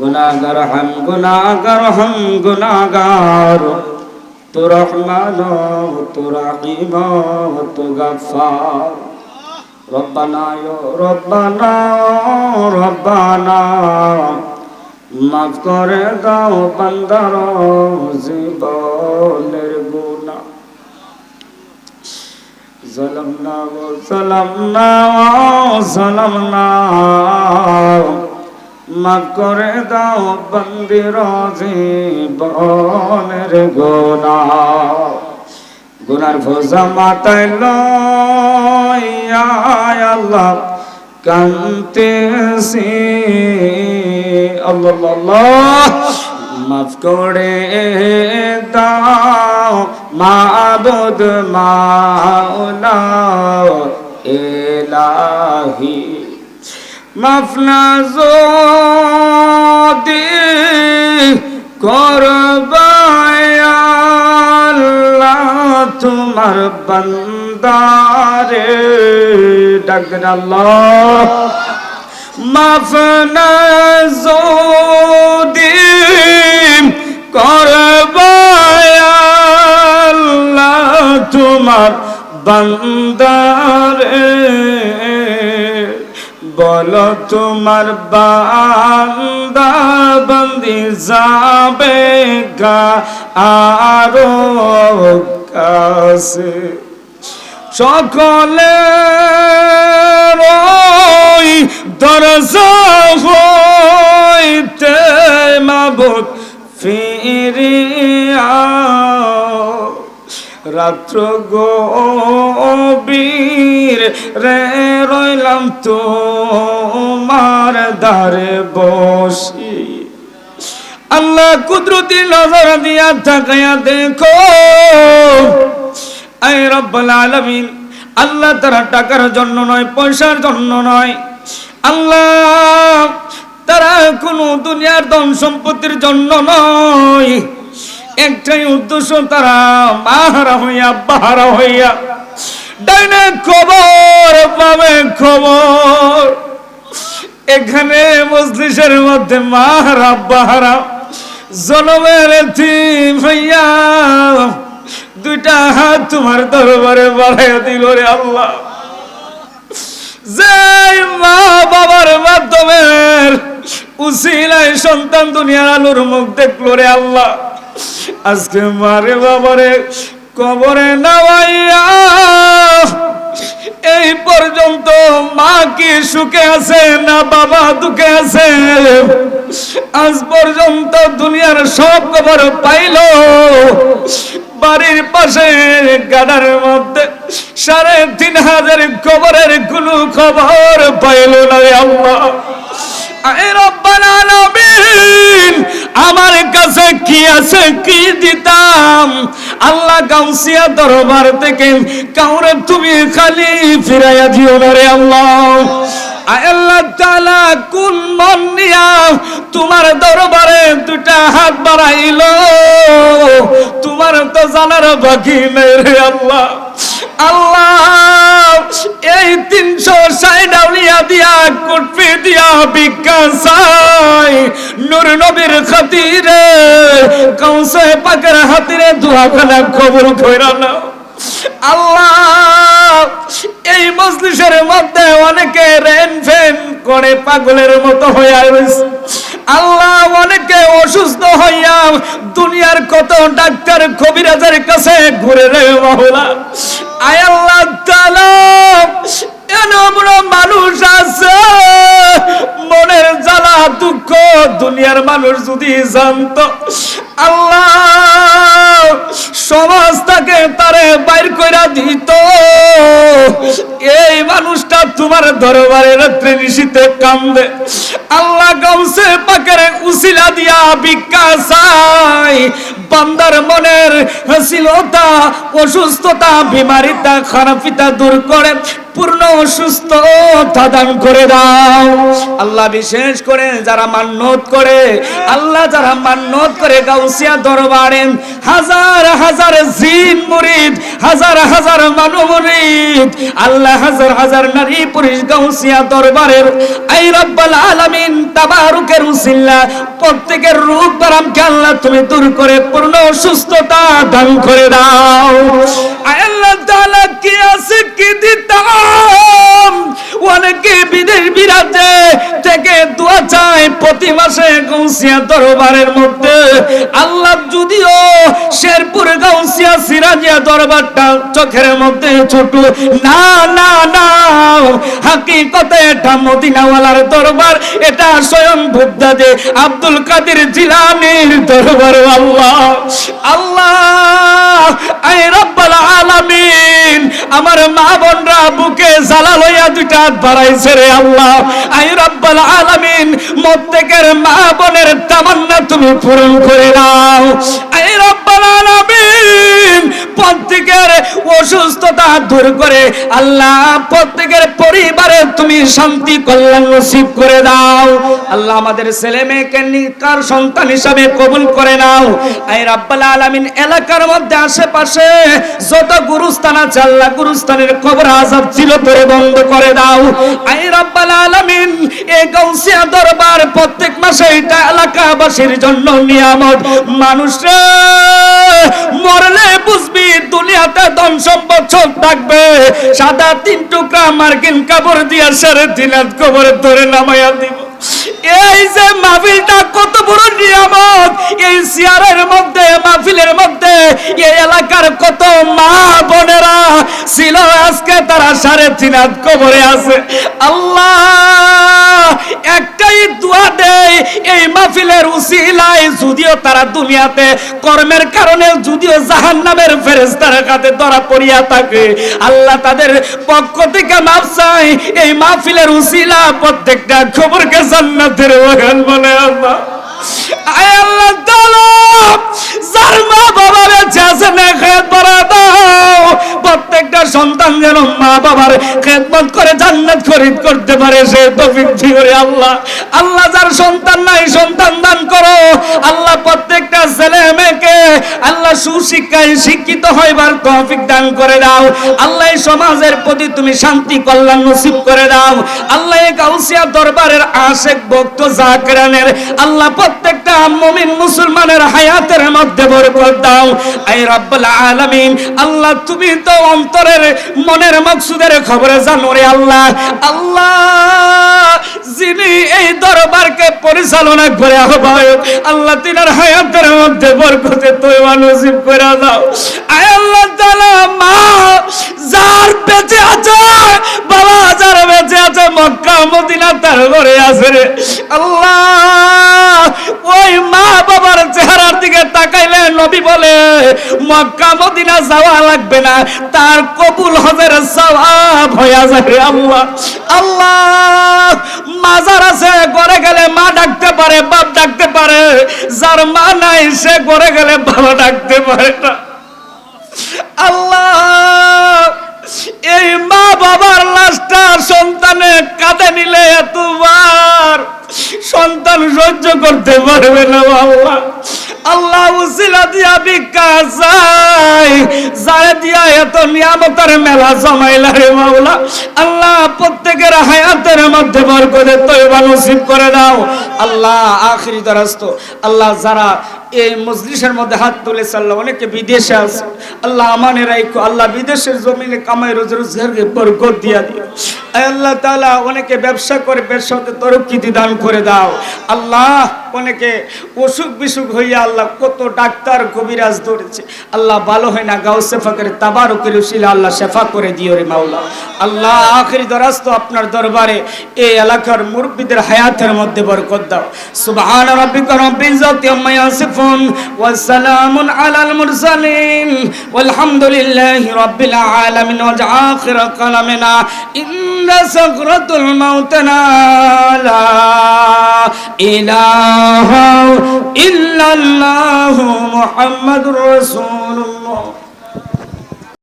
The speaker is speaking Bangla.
গুনাগার হাম গুনাগার হাম গুনাগার তু রহমান, তু রাহিম, তু গফার। রব্বানা রব্বানা রব্বানা। মাফ করে দাও বান্দার জীবনের গুণা। জলম না জলম না জলম না মাফ করে দাও বন্দির জীবনের গোনা গুনার ভোজা মাতায় লইয়া আল্লাহ কান্তেছি আল্লাহ মাফ করে দাও। মাবুদ মাওলা এলাহি মাফ না যদি করবায় আল্লাহ তোমার বন্দারে, ডাক দেন আল্লাহ। মাফ না করবায় তোমার বন্দারে বলো তোমার বান্দা বন্দি যাবে গা আরও কাছে। সকলে দরজা হইতে মাবুদ ফিরিয়া রাত্র গভীর রে রইলাম তোমার দ্বারে বসি। আল্লাহ কুদরতি নজর দিয়া তাকায়া দেখো। আই রব্বুল আলামিন, আল্লাহ তারা টাকার জন্য নয়, পয়সার জন্য নয়। আল্লাহ তারা কোনো দুনিয়ার ধন সম্পত্তির জন্য নয়। একটাই উদ্দেশ্য তারা, মাহারা হইয়া, বাহারা হইয়া। ডাইনে খবর পাবে খবর। এখানে মজলিসের মধ্যে মাহারা, বাহারা। জনমের ভাইয়া দুইটা হাত তোমার দরবারে বাড়াইয়া দিল রে আল্লাহ। যে মা বাবার মাধ্যমে উসিলায় সন্তান দুনিয়ার আলোর মুখ দেখল রে আল্লাহ। আজকে মারে বাবারে কবরে নামাইয়া, এই পর্যন্ত মা কি সুখে আছে না বাবা দুঃখে আছে? আজ পর্যন্ত দুনিয়ার সব খবর পাইল। বাড়ির পাশে গাডার মধ্যে সাড়ে তিন হাজার খবরের কোনো খবর পাইল না আল্লাহ আমার কাছে কি আছে কি দিতাম? আল্লাহ গাউসিয়া দরবার থেকে কাউরে তুমি খালি ফিরাইয়া দিও রে আল্লাহ। আল্লাহ কোন মন নিয়া তোমার দরবারে দুটা হাত বাড়াইলো? তোমার তো জানার বাকি নেই রে আল্লাহ। আল্লাহ এই তিনশো ষাট আউলিয়া দিয়া দিয়া নবীর খাতিরে কৌশে পাকের হাতিরে দুহাখানা খবর কইরা নাও। আল্লাহ, এই মজলিসের মধ্যে অনেকে রেন ফেন করে পাগলের মতো হইয়া রয়েছে আল্লাহ অনেকে অসুস্থ হইয়া দুনিয়ার কত ডাক্তার কবিরাজের কাছে ঘুরে রে মহলা আয় আল্লাহ তাআলা এমন মানুষ আছে, মনের জ্বালা দুঃখ দুনিয়ার মানুষ যদি জানত। আল্লাহ সমাজ তাকে তারে বাইর কইরা দিত। এই মানুষটা তোমার দরবারে রাত্রে নিশিতে কান্দে। আল্লাহ গাউসে পাকের উসিলা দিয়া ভিক্ষা বান্দার মনের হাসিলতা, অসুস্থতা, বিমারিতা খারাপিতা দূর করে। পূর্ণ সুস্থতা দান করে দাও। আল্লাহ বিশেষ করে যারা মান্যত করে, আল্লাহ যারা মান্যত করে গাউসিয়া দরবারে, হাজার হাজার জিন মুরিদ, হাজার হাজার মানব মুরিদ, আল্লাহ হাজার হাজার নারী পুরুষ গাউসিয়া দরবারের, আই রব্বাল আলামিন তাবারুকের উসিল্লা, প্রত্যেকের রূপ বারামকে আল্লাহ তুমি দূর করে, পূর্ণ সুস্থতা দান করে দাও। আয় আল্লাহ তাআলা কি আছে কি দিতাম? অনেকে বিদেশ বিরাজে থেকে দোয়া চায় প্রতি মাসে গৌসিয়া দরবারের মধ্যে। আল্লাহ যদিও শেরপুর গৌসিয়া সিরাজিয়া দরবারটা চোখের মধ্যে ছোট। না না না হাকিকতে এটা মদিনাওয়ালার দরবার, এটা স্বয়ং ভুদ্দা যে আব্দুল কাদের জিলানির দরবার। আল্লাহ আল্লাহ, আয় রব্বাল আলামিন, আমার মা বোনরা বুকে জ্বালা লইয়া দুইটা হাত বাড়াইছে রে আল্লাহ। আই রব্বাল আলামিন প্রত্যেকের মা বোনের তামান্না তুমি পূরণ করে দাও আই রব্বাল আলামিন প্রত্যেকের অসুস্থতা দূর করে আল্লাহ, প্রত্যেকের পরিবারে তুমি শান্তি, কল্যাণ করে দাও। আল্লাহ আমাদের ছেলে মেয়েকে সন্তান হিসাবে কবুল করে নাও। আই রাব্বাল আলামিন, এলাকার মধ্যে, আশেপাশে যত গুরুস্থান আছে, আল্লাহ গুরুস্থানের খবর আজাব ছিল তোরে বন্ধ করে দাও। আই রাব্বাল আলামিন, এই গৌসিয়া দরবার প্রত্যেক মাসে এটা এলাকাবাসীর জন্য নিয়ামত। মানুষ রে মরলে বুঝবি ধন সম্পদ থাকবে। সাদা তিন টুকরা মার্কিন কাপড় দিয়া সাড়ে তিন হাত ধরে নামাইয়া দিব। এই যে মাহফিলটা কত বড় নিয়ামত। এই সিয়ারের মধ্যে, মাহফিলের মধ্যে, এই এলাকার কত মা বোনেরা ছিল আজকে, তারা সাড়ে তিন কবরে আছে। আল্লাহ, একটাই দোয়া দেয় এই মাহফিলের উসিলায় যদিও তারা দুনিয়াতে কর্মের কারণে যদিও জাহান নামের ফেরেস্তার কাছে ধরা পড়িয়া থাকে, আল্লাহ তাদের পক্ষ থেকে মাফ চাই এই মাহফিলের উসিলা প্রত্যেকটা খবরকে জান্নাতের বাগান বলে আল্লাহ। আয় আল্লাহ তাআলা যার মা বাবা বেঁচে আছে না খেত ভরা দাও। প্রত্যেকটা সন্তান যেন মা বাবার খেদমত করে জান্নাত খরিদ করতে পারে, সে তৌফিক করে আল্লাহ। আল্লাহ যার সন্তান নাই, সন্তান দান করো। আল্লাহ প্রত্যেকটা ছেলে মেয়েকে আল্লাহ সুশিক্ষায় শিক্ষিত হইবার তৌফিক দান করে দাও। আল্লাহ সমাজের প্রতি তুমি শান্তি, কল্যাণ নসিব করে দাও। আল্লাহ এই গাউসিয়া দরবারের আশেক ভক্ত জাকরানের আল্লাহ প্রত্যেকটা মুমিন মুসলমানের হায়াতের মধ্যে বরকত দাও। আই রব্বুল আলামিন, আল্লাহ তুমি তো অন্তরের মনের মকসুদের খবরে জানো রে আল্লাহ। আল্লাহ, যিনি এই দরবারকে পরিচালনা করে আহ্বায়ক, আল্লাহ তিনার হায়াতের মধ্যে বরকতে তৈবা নসিব করে দাও। আয় আল্লাহ তাআলা, মা, যার বেঁচে আছে, বাবা যার বেঁচে আছে, মক্কা, মদিনা, তার ঘরে আছে রে। আল্লাহ, ওই বাবার চেহারার দিকে তাকাইলে নবী বলে, মক্কা, মদিনা যাওয়া লাগবে না, তার কবুল হজের সওয়াব যাবে আল্লাহ। আল্লাহ মাজার আছে, ঘরে গেলে মা ডাকতে পারে, বাপ ডাকতে পারে, যার মা নাই, সে ঘরে গেলে বাবা ডাকতে পারে না। আল্লাহ, এই মা বাবার লাশটা সন্তানে কাঁদে নিলে এতবার সন্তান সহ্য করতে পারবে না আল্লাহ আল্লাহ উসিলা দিয়া ভিক্ষা চাই। যারে দিয়া এত নিয়ামতের মেলা জমাইলা রে মাওলা, আল্লাহ প্রত্যেকের হায়াতের মধ্যে বরকতে তয়বা নসিব করে দাও। আল্লাহ আখিরি দরাস্ত আল্লাহ যারা এই মজলিসের মধ্যে হাত তুলেছে আল্লাহ অনেকে বিদেশে আছে। আল্লাহ আমানের রাইকো আল্লাহ বিদেশের জমিনে কামাই রোজ রোজগারকে বরকত দিয়া দিও। আল্লাহ তাআলা, অনেকে ব্যবসা করে ব্যবসাতে তরক্কিতি দান করে দাও। আল্লাহ, অনেকে অসুখ বিসুখ হইয়া আল্লাহ কত ডাক্তার, কবিরাজ ধরেছে। আল্লাহ ভালো হয় না গাও সেফা করে তাবারকের উসিলা আল্লাহ সেফা করে দিও রে মাওলা। আল্লাহ, আখেরি দরাস্ত আপনার দরবারে এই এলাকার মুরব্বীদের হায়াতের মধ্যে বরকত দাও। সুবহান রাব্বিকা রাব্বিল ইজ্জাতি আম্মা ইয়াসিফুন। ওয়া সালামুন আলাল মুরসালিন। ওয়ালহামদুলিল্লাহি রাব্বিল আলামিন ওয়া আখির কালামিনা। ইন্না সাকরাতুল মাউতনা লা ইলাহা ইল্লাল্লাহু মুহাম্মাদুর রাসূলুল্লাহ।